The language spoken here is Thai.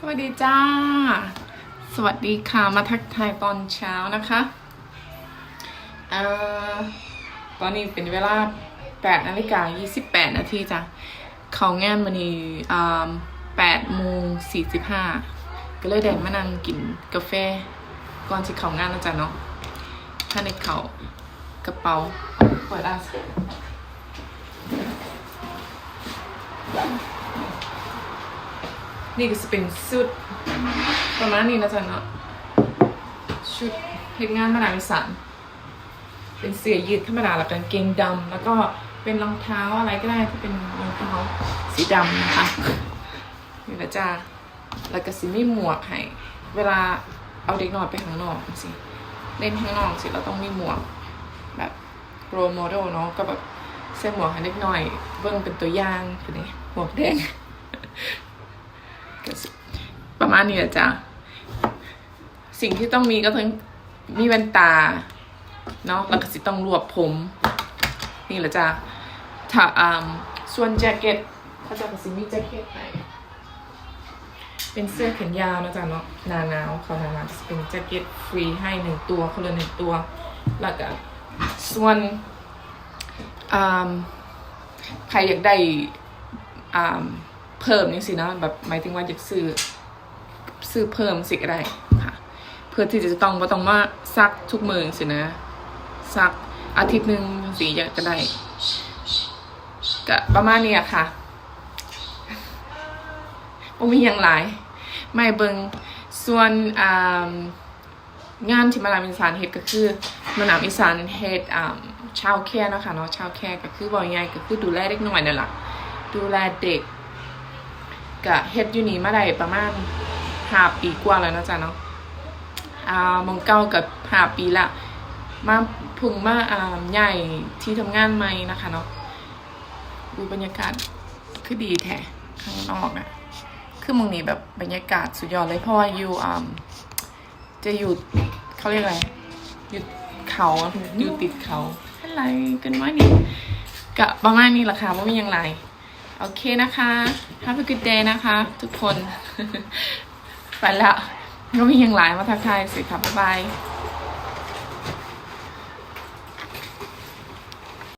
สวัสดีจ้า สวัสดีค่ะ มาทักทายตอนเช้านะคะเอ่อตอนนี้เป็นเวลา8นาฬิกา28นาทีจ้ะ เขางานมันนี้อ่า8โมง45 ก็เลยได้มานั่งกินกาแฟ ก่อนที่เขางานนะจ๊ะเนาะ ถ้าในเขากระเป๋าเปิดอะ นี่ก็จะเป็นชุดประมาณนี้นะจ๊ะเนาะชุดเฮ็ดงานมาดามสานเป็นเสื้อยืดธรรมดาแล้วกางเกงดำแล้วก็เป็นรองเท้าอะไรก็ได้ที่เป็นรองเท้าสีดำนะคะนี่นะจ๊ะแล้วก็สิมีหมวกให้เวลาเอาเด็กน้อยไปข้างนอกสิเล่นข้างนอกสิเราต้องมีหมวกแบบโรโมเดลเนาะก็แบบใส่หมวกให้เด็กน้อย เบิ่งเป็นตัวอย่างคือนี่หมวกแดง ประมาณนี้แหละจ้ะสิ่งที่ต้องมีก็ทั้งมีแว่นตาเนาะแล้วก็สิต้องรวบผม นี่แหละจ้ะถ้าอ่าส่วนแจ็คเก็ตถ้าจะสิมีแจ็คเก็ตให้เป็นเสื้อแขนยาวนะจ๊ะเนาะหนาหนาวเขาหนาหนาวเป็นแจ็คเก็ตฟรีให้หนึ่งตัวคนละหนึ่งตัว แล้วก็ส่วนอ่าใครอยากได้อ่า เพิ่มนี่สินะแบบหมายถึงว่าอยากซื้อซื้อเพิ่มสิก็ได้ค่ะ เพื่อที่จะต้องว่าต้องมาซักทุกมือสินะซักอาทิตย์หนึ่งสีอยากจะได้ก็ประมาณนี้อะค่ะบ่มีอย่างหลาย ไม่เบิงส่วนงานที่มาลามอีสานเฮ็ดก็คือมาลามอีสานเฮ็ดชาวแค่นาะคะเนาะชาวแค่ก็คือบอกง่ายก็คือดูแลเด็กน้อยนั่นแหละดูแลเด็ก กะเฮ็ดอยู่นี่มาได้ประมาณห้าปีกว่าแล้วนะจ๊ะเนาะอ่ามองเก้ากับห้าปีละมาพึ่งมาอ่าใหญ่ที่ทำงานใหม่นะคะเนาะดูบรรยากาศคือดีแท้ข้างนอกอะคือมึงนี่แบบบรรยากาศสุดยอดเลยเพราะว่าอยู่อ่าจะอยู่เขาเรียกอะไรอยู่เขาอยู่ติดเขาอะไรกันวะนี่กะประมาณนี้แหละค่ะว่มีอย่างไร โอเคนะคะ Have a good day นะคะ ทุกคน ไปแล้วก็มีอย่างหลายมาทักทายสิค่ะบ๊ายบาย